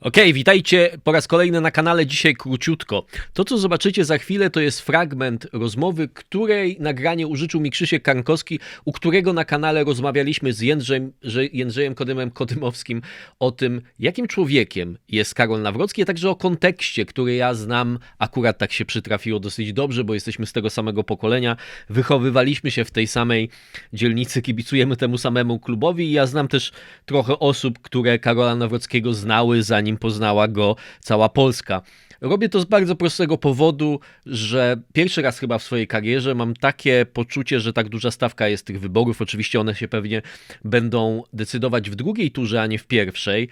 Okej, witajcie po raz kolejny na kanale. Dzisiaj króciutko. To, co zobaczycie za chwilę, to jest fragment rozmowy, której nagranie użyczył mi Krzysiek Karnkowski, u którego na kanale rozmawialiśmy z Jędrzejem, Jędrzejem Kodymem Kodymowskim o tym, jakim człowiekiem jest Karol Nawrocki, a także o kontekście, który ja znam. Akurat tak się przytrafiło dosyć dobrze, bo jesteśmy z tego samego pokolenia. Wychowywaliśmy się w tej samej dzielnicy, kibicujemy temu samemu klubowi i ja znam też trochę osób, które Karola Nawrockiego znały, zanim poznała go cała Polska. Robię to z bardzo prostego powodu, że pierwszy raz chyba w swojej karierze mam takie poczucie, że tak duża stawka jest tych wyborów. Oczywiście one się pewnie będą decydować w drugiej turze, a nie w pierwszej,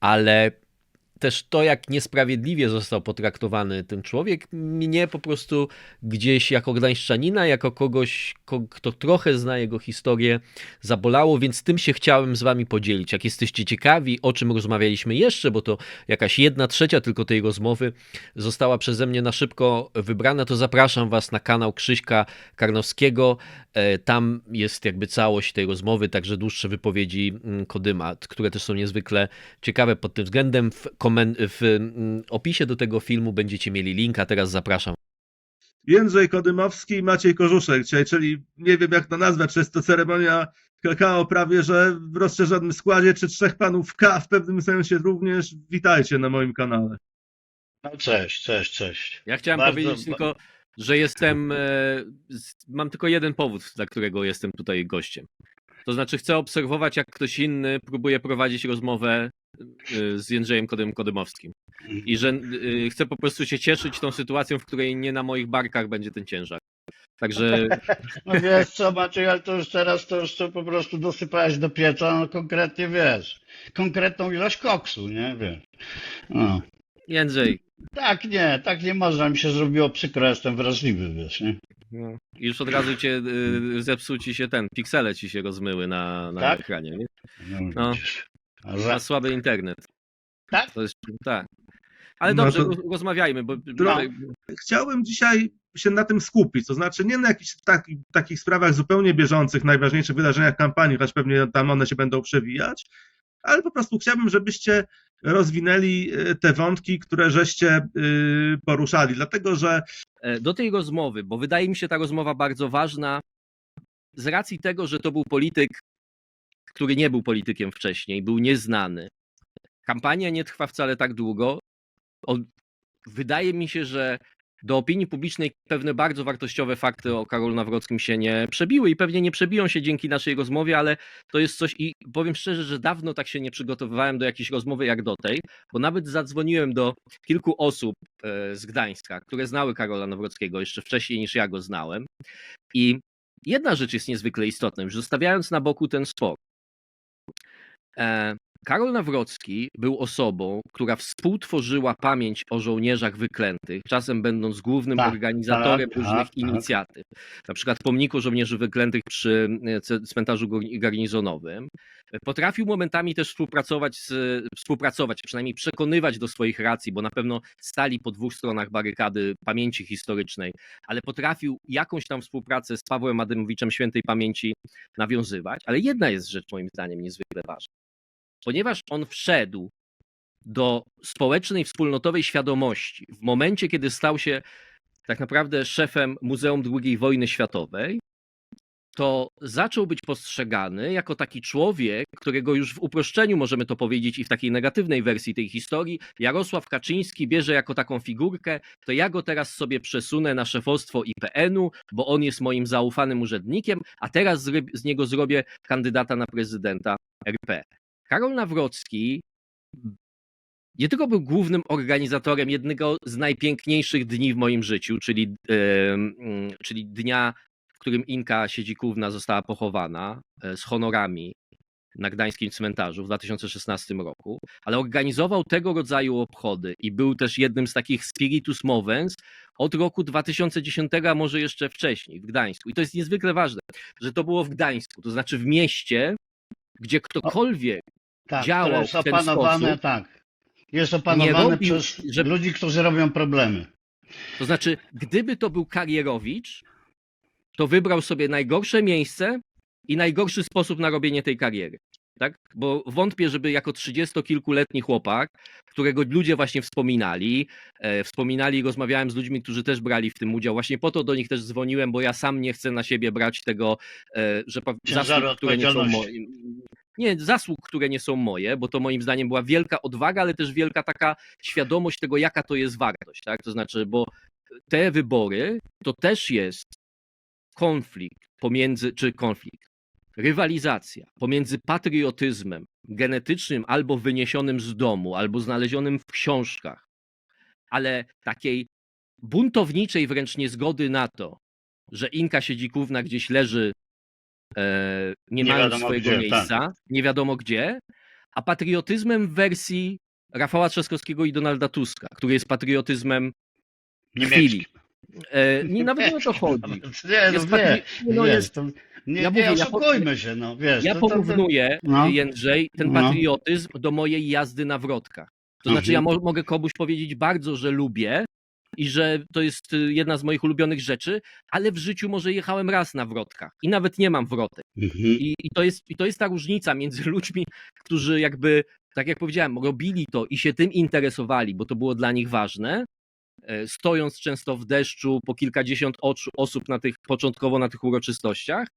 ale też to, jak niesprawiedliwie został potraktowany ten człowiek, mnie po prostu gdzieś jako gdańszczanina, jako kogoś, ko- kto trochę zna jego historię, zabolało, więc tym się chciałem z wami podzielić. Jak jesteście ciekawi, o czym rozmawialiśmy jeszcze, bo to jakaś jedna trzecia tylko tej rozmowy została przeze mnie na szybko wybrana, to zapraszam was na kanał Krzyśka Karnowskiego. E, Tam jest jakby całość tej rozmowy, także dłuższe wypowiedzi mm, Kodyma, które też są niezwykle ciekawe pod tym względem. W, komen- w mm, opisie do tego filmu będziecie mieli link, a teraz zapraszam Jędrzej Kodymowski i Maciej Korzuszek dzisiaj, czyli nie wiem jak to nazwać, czy jest to ceremonia kakao prawie, że w rozszerzonym składzie, czy trzech panów K w pewnym sensie również. Witajcie na moim kanale. No cześć, cześć, cześć. Ja chciałem Bardzo- powiedzieć tylko, że jestem. E, mam tylko jeden powód, dla którego jestem tutaj gościem. To znaczy, chcę obserwować, jak ktoś inny próbuje prowadzić rozmowę e, z Jędrzejem Kodym Kodymowskim. I że e, chcę po prostu się cieszyć tą sytuacją, w której nie na moich barkach będzie ten ciężar. Także No wiesz co Maciej, ale to już teraz to już to po prostu dosypałeś do pieca, no konkretnie wiesz, konkretną ilość koksu, nie, wiesz. No. Jędrzej, Tak nie, tak nie można, mi się zrobiło przykro, jestem wrażliwy, wiesz, nie. no, już od razu cię e, zepsuł ci się ten, piksele ci się rozmyły na, na Tak? ekranie. Nie? No, No. Ma za... słaby internet. Tak? To jest, tak. Ale No dobrze, to- roz- rozmawiajmy, bo Trochę- Chciałbym dzisiaj się na tym skupić, to znaczy nie na jakichś taki, takich sprawach zupełnie bieżących, najważniejszych wydarzeniach kampanii, choć pewnie tam one się będą przewijać, ale po prostu chciałbym, żebyście rozwinęli y, te wątki, które żeście y, poruszali, dlatego że E, do tej rozmowy, bo wydaje mi się ta rozmowa bardzo ważna z racji tego, że to był polityk, który nie był politykiem wcześniej, był nieznany. Kampania nie trwa wcale tak długo. Wydaje mi się, że do opinii publicznej pewne bardzo wartościowe fakty o Karolu Nawrockim się nie przebiły i pewnie nie przebiją się dzięki naszej rozmowie, ale to jest coś i powiem szczerze, że dawno tak się nie przygotowywałem do jakiejś rozmowy jak do tej, bo nawet zadzwoniłem do kilku osób e, z Gdańska, które znały Karola Nawrockiego jeszcze wcześniej niż ja go znałem. I jedna rzecz jest niezwykle istotna, już zostawiając na boku ten spor. Karol Nawrocki był osobą, która współtworzyła pamięć o żołnierzach wyklętych, czasem będąc głównym Tak, organizatorem tak, różnych tak, tak. inicjatyw. Na przykład pomniku żołnierzy wyklętych przy e, cmentarzu gar- garnizonowym. Potrafił momentami też współpracować, z, współpracować, przynajmniej przekonywać do swoich racji, bo na pewno stali po dwóch stronach barykady pamięci historycznej, ale potrafił jakąś tam współpracę z Pawłem Ademowiczem świętej pamięci nawiązywać. Ale jedna jest rzecz moim zdaniem niezwykle ważna. Ponieważ on wszedł do społecznej, wspólnotowej świadomości w momencie, kiedy stał się tak naprawdę szefem Muzeum II Wojny Światowej, to zaczął być postrzegany jako taki człowiek, którego już w uproszczeniu możemy to powiedzieć i w takiej negatywnej wersji tej historii, Jarosław Kaczyński bierze jako taką figurkę, to ja go teraz sobie przesunę na szefostwo IPN-u, bo on jest moim zaufanym urzędnikiem, a teraz zry- z niego zrobię kandydata na prezydenta RP. Karol Nawrocki nie tylko był głównym organizatorem jednego z najpiękniejszych dni w moim życiu, czyli, czyli dnia, w którym Inka Siedzikówna została pochowana e, z honorami na gdańskim cmentarzu w 2016 roku, ale organizował tego rodzaju obchody i był też jednym z takich spiritus movens od roku 2010, a może jeszcze wcześniej w Gdańsku. I to jest niezwykle ważne, że to było w Gdańsku, to znaczy w mieście, gdzie ktokolwiek Tak, działał jest w ten opanowane, sposób. tak. Jest opanowane robił, przez że- ludzi, którzy robią problemy. To znaczy, gdyby to był karierowicz, to wybrał sobie najgorsze miejsce i najgorszy sposób na robienie tej kariery. Tak? Bo wątpię, żeby jako trzydziestokilkuletni chłopak, którego ludzie właśnie wspominali, e, wspominali i rozmawiałem z ludźmi, którzy też brali w tym udział. Właśnie po to do nich też dzwoniłem, bo ja sam nie chcę na siebie brać tego, e, że Ciężaru zasług, które nie są moje. Nie, zasług, które nie są moje, bo to moim zdaniem była wielka odwaga, ale też wielka taka świadomość tego, jaka to jest wartość. Tak? To znaczy, bo te wybory to też jest konflikt pomiędzy, czy konflikt, rywalizacja pomiędzy patriotyzmem genetycznym albo wyniesionym z domu, albo znalezionym w książkach, ale takiej buntowniczej wręcz niezgody na to, że Inka Siedzikówna gdzieś leży, nie, Nie mając wiadomo swojego gdzie, miejsca, nie wiadomo gdzie, a patriotyzmem w wersji Rafała Trzaskowskiego i Donalda Tuska, który jest patriotyzmem Niemiecki. chwili. E, nie, nawet nie o to chodzi. Nie, no Jest wie, patri- no wiesz, jest- to, nie, ja nie mówię, ja oszukujmy się, no wiesz. Ja to, to, to, porównuję, no. Jędrzej, ten No. patriotyzm do mojej jazdy na wrotkach. To znaczy, ja Mhm. mo- mogę komuś powiedzieć bardzo, że lubię i że to jest y, jedna z moich ulubionych rzeczy, ale w życiu może jechałem raz na wrotkach i nawet nie mam wrotek. Mhm. I, i, to, jest, I to jest ta różnica między ludźmi, którzy jakby, tak jak powiedziałem, robili to i się tym interesowali, bo to było dla nich ważne, e, stojąc często w deszczu po kilkadziesiąt oczu, osób na tych, początkowo na tych uroczystościach,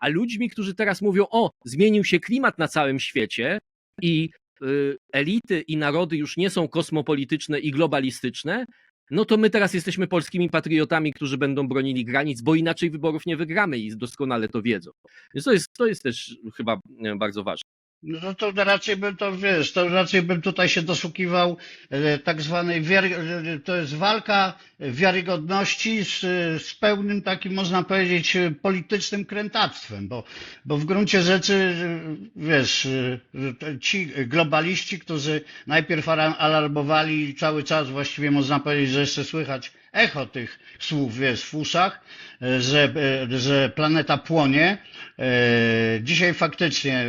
a ludźmi, którzy teraz mówią, o, zmienił się klimat na całym świecie i y, elity i narody już nie są kosmopolityczne i globalistyczne, no to my teraz jesteśmy polskimi patriotami, którzy będą bronili granic, bo inaczej wyborów nie wygramy i doskonale to wiedzą. Więc to jest, to jest też chyba e, bardzo ważne. No to, raczej bym to, wiesz, to raczej bym tutaj się doszukiwał e, tak zwanej, wiary, e, to jest walka wiarygodności z, z pełnym takim, można powiedzieć, e, politycznym krętactwem, bo, bo w gruncie rzeczy, e, wiesz, e, ci globaliści, którzy najpierw alarmowali cały czas, właściwie można powiedzieć, że jeszcze słychać echo tych słów, wiesz, w uszach, e, że, e, że planeta płonie, E, Dzisiaj faktycznie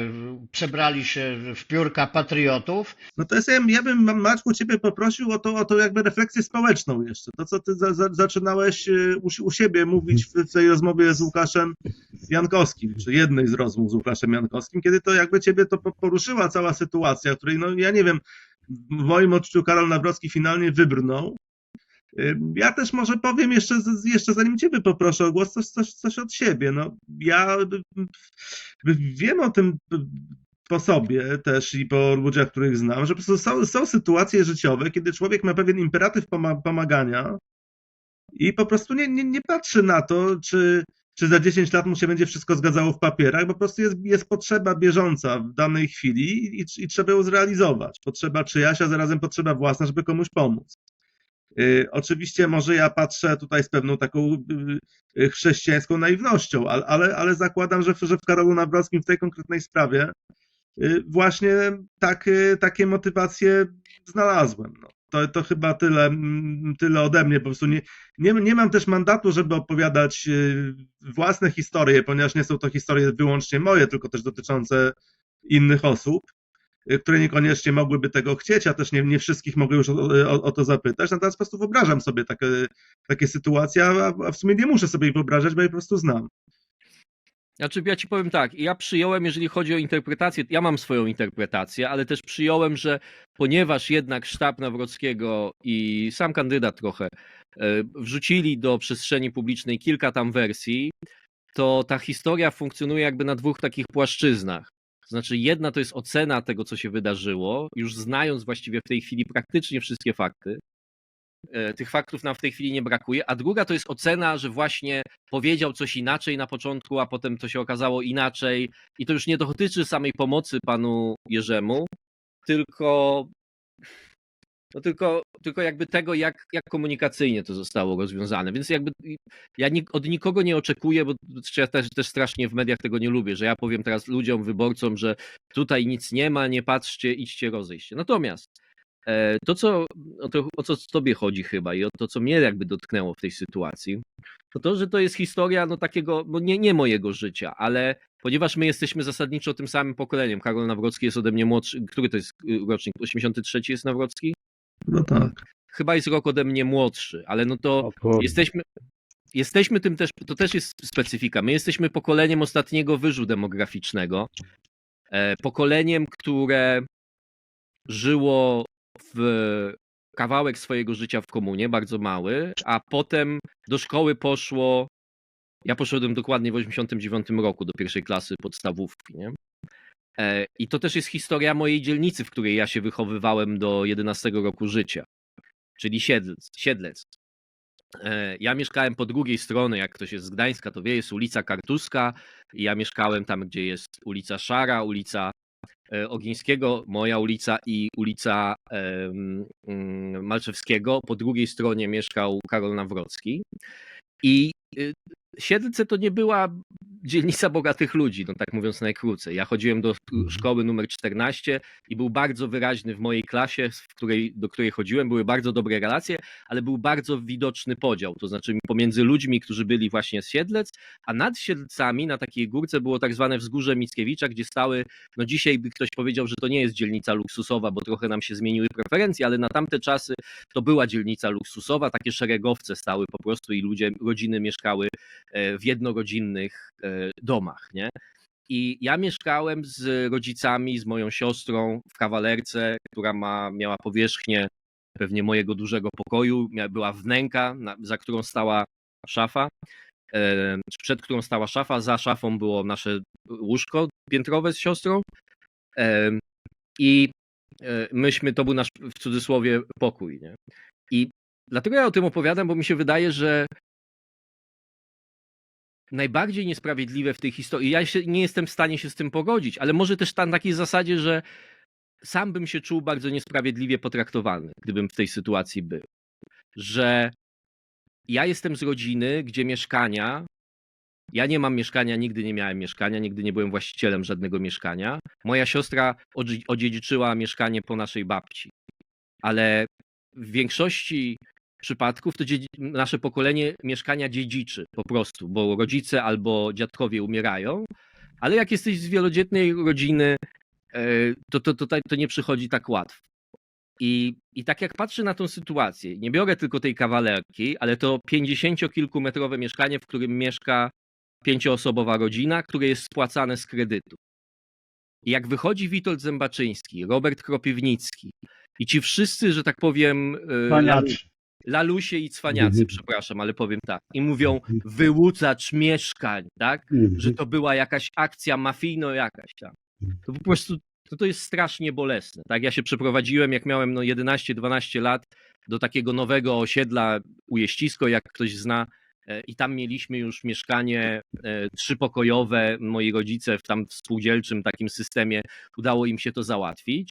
przebrali się w piórka patriotów. No to jest, ja, ja bym Maćku ciebie poprosił o to, o to jakby refleksję społeczną jeszcze. To, co ty za, za, zaczynałeś u, u siebie mówić w, w tej rozmowie z Łukaszem Jankowskim, czy jednej z rozmów z Łukaszem Jankowskim, kiedy to jakby ciebie to po- poruszyła cała sytuacja, której, no ja nie wiem, w moim odczuciu Karol Nawrocki finalnie wybrnął. Y, Ja też może powiem jeszcze, jeszcze zanim Ciebie poproszę o głos, coś, coś, coś od siebie. No, ja y, y, wiem o tym y, po sobie też i po ludziach, których znam, że po prostu są, są sytuacje życiowe, kiedy człowiek ma pewien imperatyw poma- pomagania i po prostu nie, nie, nie patrzy na to, czy, czy za 10 lat mu się będzie wszystko zgadzało w papierach, bo po prostu jest, jest potrzeba bieżąca w danej chwili i, i trzeba ją zrealizować. Potrzeba czyjaś, a zarazem potrzeba własna, żeby komuś pomóc. Y, Oczywiście może ja patrzę tutaj z pewną taką y, y, chrześcijańską naiwnością, ale, ale, zakładam, że, że w Karolu Nawrockim w tej konkretnej sprawie właśnie tak, takie motywacje znalazłem. No. To, to chyba tyle, tyle ode mnie. Po prostu nie, nie, nie mam też mandatu, żeby opowiadać własne historie, ponieważ nie są to historie wyłącznie moje, tylko też dotyczące innych osób które niekoniecznie mogłyby tego chcieć, a też nie, nie wszystkich mogę już o, o, o to zapytać. Natomiast po prostu wyobrażam sobie takie, takie sytuacje, a, a w sumie nie muszę sobie ich wyobrażać, bo je po prostu znam. Znaczy, ja ci powiem tak, ja przyjąłem, jeżeli chodzi o interpretację, ja mam swoją interpretację, ale też przyjąłem, że ponieważ jednak sztab Nawrockiego i sam kandydat trochę e, wrzucili do przestrzeni publicznej kilka tam wersji, to ta historia funkcjonuje jakby na dwóch takich płaszczyznach. Znaczy, jedna to jest ocena tego, co się wydarzyło, już znając właściwie w tej chwili praktycznie wszystkie fakty. E, Tych faktów nam w tej chwili nie brakuje, a druga to jest ocena, że właśnie powiedział coś inaczej na początku, a potem to się okazało inaczej. I to już nie dotyczy samej pomocy panu Jerzemu, tylko, no tylko, tylko jakby tego, jak, jak komunikacyjnie to zostało rozwiązane. Więc jakby ja od nikogo nie oczekuję, bo ja też, też strasznie w mediach tego nie lubię, że ja powiem teraz ludziom, wyborcom, że tutaj nic nie ma, nie patrzcie, idźcie, rozejście. Natomiast e, to, co, o, to, o co tobie chodzi chyba i o to, co mnie jakby dotknęło w tej sytuacji, to to, że to jest historia no takiego, no nie, nie mojego życia, ale ponieważ my jesteśmy zasadniczo tym samym pokoleniem, Karol Nawrocki jest ode mnie młodszy, który to jest y, rocznik, 83 jest Nawrocki? No tak. Chyba jest rok ode mnie młodszy, ale no to jesteśmy, jesteśmy tym też, to też jest specyfika, my jesteśmy pokoleniem ostatniego wyżu demograficznego, E, Pokoleniem, które żyło w kawałek swojego życia w komunie, bardzo mały, a potem do szkoły poszło. Ja poszedłem dokładnie w 89 roku do pierwszej klasy podstawówki. Nie? E, I to też jest historia mojej dzielnicy, w której ja się wychowywałem do 11 roku życia, czyli Siedlec. Siedlec. E, Ja mieszkałem po drugiej stronie, jak ktoś jest z Gdańska, to wie, jest ulica Kartuska. Ja mieszkałem tam, gdzie jest ulica Szara, ulica e, Ogińskiego, moja ulica i ulica mm, Malczewskiego. Po drugiej stronie mieszkał Karol Nawrocki. I y, Siedlce to nie była dzielnica bogatych ludzi, no tak mówiąc najkrócej. Ja chodziłem do szkoły numer 14 i był bardzo wyraźny w mojej klasie, w której, do której chodziłem, były bardzo dobre relacje, ale był bardzo widoczny podział, to znaczy pomiędzy ludźmi, którzy byli właśnie z Siedlec, a nad Siedlcami na takiej górce było tak zwane wzgórze Mickiewicza, gdzie stały, no dzisiaj by ktoś powiedział, że to nie jest dzielnica luksusowa, bo trochę nam się zmieniły preferencje, ale na tamte czasy to była dzielnica luksusowa, takie szeregowce stały po prostu i ludzie, rodziny mieszkały e, w jednorodzinnych e, domach, nie? I ja mieszkałem z rodzicami, z moją siostrą w kawalerce, która ma, miała powierzchnię pewnie mojego dużego pokoju. Była wnęka, za którą stała szafa, e, przed którą stała szafa, za szafą było nasze łóżko piętrowe z siostrą. E, I e, myśmy, to był nasz w cudzysłowie pokój. Nie? I dlatego ja o tym opowiadam, bo mi się wydaje, że najbardziej niesprawiedliwe w tej historii. Ja się, nie jestem w stanie się z tym pogodzić, ale może też na takiej zasadzie, że sam bym się czuł bardzo niesprawiedliwie potraktowany, gdybym w tej sytuacji był. Że ja jestem z rodziny, gdzie mieszkania. Ja nie mam mieszkania, nigdy nie miałem mieszkania, nigdy nie byłem właścicielem żadnego mieszkania. Moja siostra odzi- odziedziczyła mieszkanie po naszej babci. Ale w większości przypadków to nasze pokolenie mieszkania dziedziczy po prostu, bo rodzice albo dziadkowie umierają, ale jak jesteś z wielodzietnej rodziny, e, to, to, to, to nie przychodzi tak łatwo. I, I tak jak patrzę na tą sytuację, nie biorę tylko tej kawalerki, ale to 50-kilkumetrowe mieszkanie, w którym mieszka pięcioosobowa rodzina, które jest spłacane z kredytu. I jak wychodzi Witold Zębaczyński, Robert Kropiwnicki i ci wszyscy, że tak powiem, e, Paniaczy. Lalusie i cwaniacy, Mhm. przepraszam, ale powiem tak, i mówią wyłuczacz mieszkań, tak? Że to była jakaś akcja mafijno jakaś tam. To po prostu to, to jest strasznie bolesne. Tak, ja się przeprowadziłem, jak miałem no 11-12 lat, do takiego nowego osiedla Ujeścisko, jak ktoś zna, e, i tam mieliśmy już mieszkanie e, trzypokojowe. Moi rodzice w tam w spółdzielczym takim systemie udało im się to załatwić.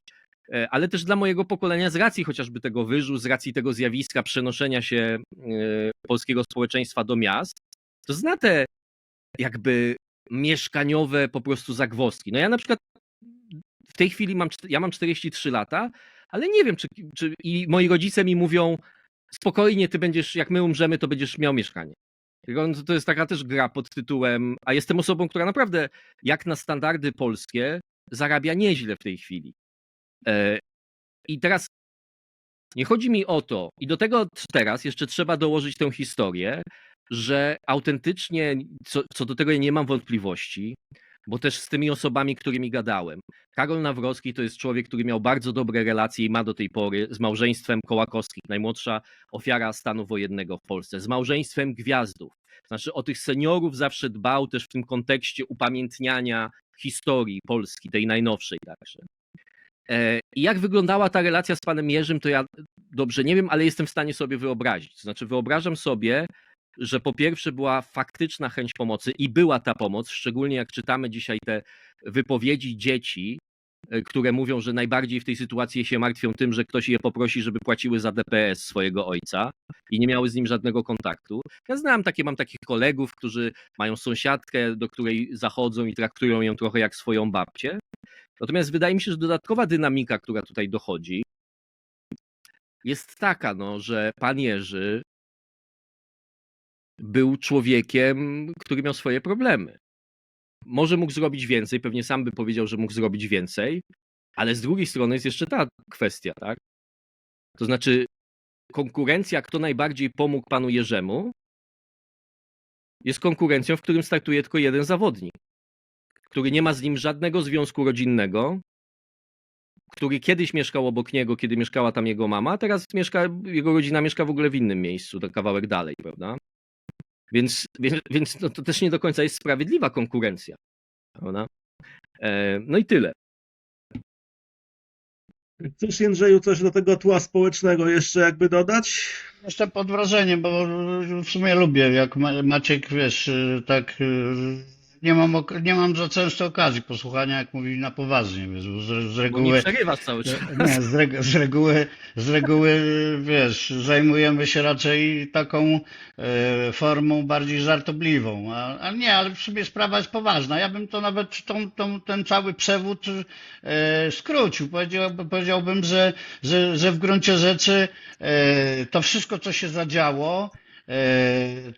E, Ale też dla mojego pokolenia, z racji chociażby tego wyżu, z racji tego zjawiska przenoszenia się e, polskiego społeczeństwa do miast, to zna te jakby mieszkaniowe po prostu zagwozdki. No ja na przykład w tej chwili mam, ja mam 43 lata, ale nie wiem, czy, czy i moi rodzice mi mówią, spokojnie, ty będziesz, jak my umrzemy, to będziesz miał mieszkanie. To jest taka też gra pod tytułem, a jestem osobą, która naprawdę, jak na standardy polskie, zarabia nieźle w tej chwili. E, I teraz nie chodzi mi o to, i do tego teraz jeszcze trzeba dołożyć tę historię, że autentycznie, co, co do tego ja nie mam wątpliwości, bo też z tymi osobami, którymi gadałem. Karol Nawrocki to jest człowiek, który miał bardzo dobre relacje i ma do tej pory z małżeństwem Kołakowskich, najmłodsza ofiara stanu wojennego w Polsce, z małżeństwem Gwiazdów. Znaczy o tych seniorów zawsze dbał też w tym kontekście upamiętniania historii Polski, tej najnowszej także. E, I jak wyglądała ta relacja z panem Jerzym, to ja dobrze nie wiem, ale jestem w stanie sobie wyobrazić. Znaczy, wyobrażam sobie, że po pierwsze była faktyczna chęć pomocy i była ta pomoc, szczególnie jak czytamy dzisiaj te wypowiedzi dzieci, e, które mówią, że najbardziej w tej sytuacji się martwią tym, że ktoś je poprosi, żeby płaciły za DPS swojego ojca i nie miały z nim żadnego kontaktu. Ja znam takie, mam takich kolegów, którzy mają sąsiadkę, do której zachodzą i traktują ją trochę jak swoją babcię. Natomiast wydaje mi się, że dodatkowa dynamika, która tutaj dochodzi, jest taka, no, że pan Jerzy był człowiekiem, który miał swoje problemy. Może mógł zrobić więcej, pewnie sam by powiedział, że mógł zrobić więcej, ale z drugiej strony jest jeszcze ta kwestia, tak? To znaczy, konkurencja, kto najbardziej pomógł panu Jerzemu, jest konkurencją, w którym startuje tylko jeden zawodnik. Który nie ma z nim żadnego związku rodzinnego, który kiedyś mieszkał obok niego, kiedy mieszkała tam jego mama, a teraz mieszka, jego rodzina mieszka w ogóle w innym miejscu, to kawałek dalej, prawda? Więc, więc, więc no, to też nie do końca jest sprawiedliwa konkurencja. Prawda? E, no i tyle. Chcesz, Jędrzeju, coś do tego tła społecznego jeszcze jakby dodać? Jestem pod wrażeniem, bo w sumie lubię, jak Ma- Maciek, wiesz, tak nie mam, nie mam za często okazji posłuchania, jak mówi na poważnie, wiesz, z, z Bo nie reguły, przerywasz cały czas. nie, z, reg, z reguły, z reguły, wiesz, zajmujemy się raczej taką e, formą bardziej żartobliwą, a, a nie, ale w sumie sprawa jest poważna. Ja bym to nawet tą, tą, ten cały przewód e, skrócił. Powiedziałbym, powiedziałbym że, że, że w gruncie rzeczy e, to wszystko, co się zadziało,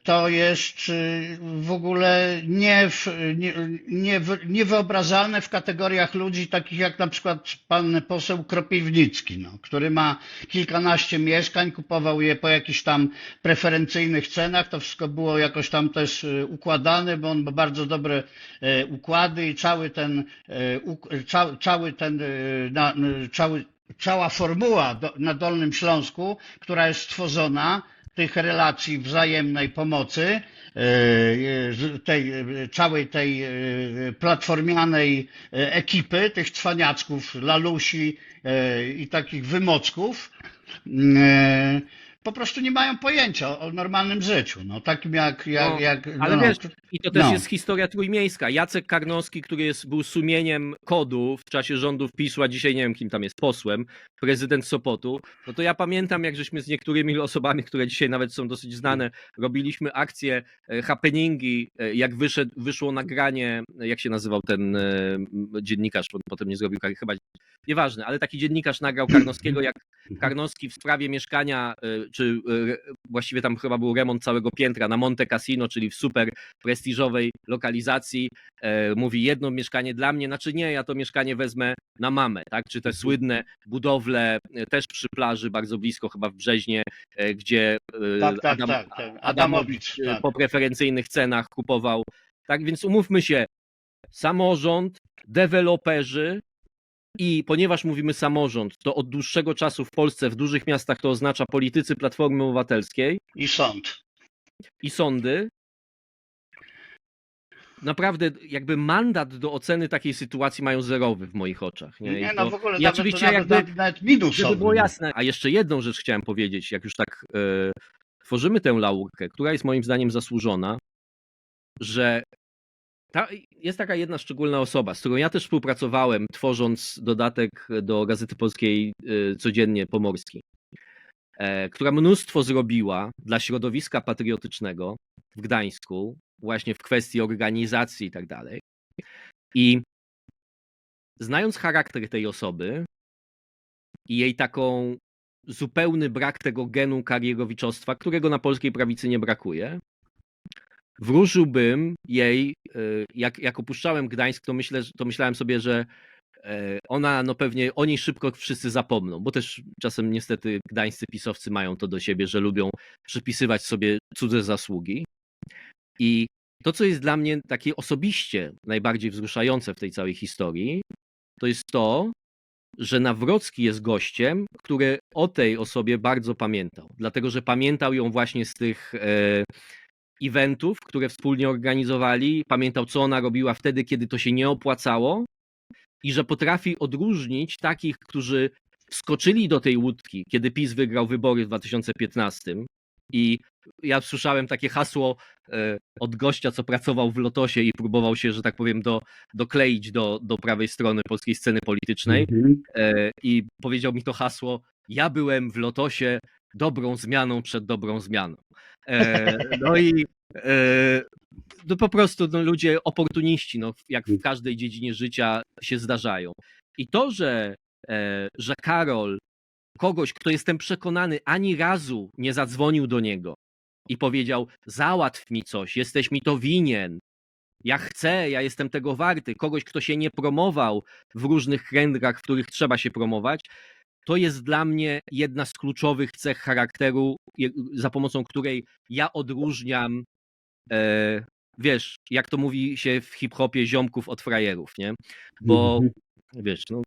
to jest y, w ogóle nie, nie, nie, niewyobrażalne w kategoriach ludzi takich jak na przykład pan poseł Kropiwnicki, no, który ma kilkanaście mieszkań, kupował je po jakichś tam preferencyjnych cenach, to wszystko było jakoś tam też y, układane, bo on ma bardzo dobre e, układy i cały ten, e, cały, cały ten, e, cały, cała formuła na Dolnym Śląsku, która jest stworzona, tych relacji wzajemnej pomocy, e, z tej, e, całej tej e, platformianej e, ekipy, tych cwaniaczków, lalusi e, i takich wymocków, e, po prostu nie mają pojęcia o, normalnym życiu, no, takim jak, jak, No, jak Ale no, wiesz, i to też no. jest historia trójmiejska. Jacek Karnowski, który jest, był sumieniem kodu w czasie rządów PiSu, a dzisiaj nie wiem kim tam jest, posłem, prezydent Sopotu, no to ja pamiętam, jak żeśmy z niektórymi osobami, które dzisiaj nawet są dosyć znane, robiliśmy akcje, e, happeningi, e, jak wyszedł, wyszło nagranie, e, jak się nazywał ten dziennikarz, bo potem nie zrobił kary, chyba nieważne, ale taki dziennikarz nagrał Karnowskiego, jak Karnowski w sprawie mieszkania, czy y, właściwie tam chyba był remont całego piętra na Monte Cassino, czyli w super prestiżowej lokalizacji, e, mówi jedno mieszkanie dla mnie, znaczy nie, ja to mieszkanie wezmę na mamę, tak? Czy te słynne budowle e, też przy plaży, bardzo blisko chyba w Brzeźnie, e, gdzie e, Tak, tak, Adam, tak, tak. Adamowicz e, tak. po preferencyjnych cenach kupował. Tak więc umówmy się, samorząd, deweloperzy i ponieważ mówimy samorząd, to od dłuższego czasu w Polsce, w dużych miastach to oznacza politycy Platformy Obywatelskiej I sąd. i sądy. Naprawdę, jakby mandat do oceny takiej sytuacji mają zerowy w moich oczach. Nie, Nie, no w ogóle i nawet, oczywiście nawet, jakby, nawet, nawet minus żeby było jasne. A jeszcze jedną rzecz chciałem powiedzieć, jak już tak e, tworzymy tę laurkę, która jest moim zdaniem zasłużona, że ta, jest taka jedna szczególna osoba, z którą ja też współpracowałem, tworząc dodatek do Gazety Polskiej e, codziennie Pomorski, e, która mnóstwo zrobiła dla środowiska patriotycznego w Gdańsku, właśnie w kwestii organizacji i tak dalej. I znając charakter tej osoby i jej taką zupełny brak tego genu karierowiczostwa, którego na polskiej prawicy nie brakuje, wróżyłbym jej, y, jak, jak opuszczałem Gdańsk, to, myślę, to myślałem sobie, że e, ona, no pewnie o niej szybko wszyscy zapomną, bo też czasem niestety gdańscy pisowcy mają to do siebie, że lubią przypisywać sobie cudze zasługi. I to, co jest dla mnie takie osobiście najbardziej wzruszające w tej całej historii, to jest to, że Nawrocki jest gościem, który o tej osobie bardzo pamiętał, dlatego że pamiętał ją właśnie z tych e, eventów, które wspólnie organizowali, pamiętał, co ona robiła wtedy, kiedy to się nie opłacało? I że potrafi odróżnić takich, którzy wskoczyli do tej łódki, kiedy PiS wygrał wybory w 2015 i ja słyszałem takie hasło e, od gościa, co pracował w Lotosie i próbował się, że tak powiem, do, dokleić do, do prawej strony polskiej sceny politycznej. E, i powiedział mi to hasło, ja byłem w Lotosie dobrą zmianą przed dobrą zmianą. E, no i e, no po prostu no, ludzie oportuniści, no, jak w każdej dziedzinie życia się zdarzają. I to, że, e, że Karol, kogoś, kto jestem przekonany, ani razu nie zadzwonił do niego i powiedział: Załatw mi coś, jesteś mi to winien. Ja chcę, ja jestem tego warty. Kogoś, kto się nie promował w różnych kręgach, w których trzeba się promować, to jest dla mnie jedna z kluczowych cech charakteru, za pomocą której ja odróżniam e, wiesz, jak to mówi się w hip-hopie, ziomków od frajerów, nie? Bo Mhm. wiesz, no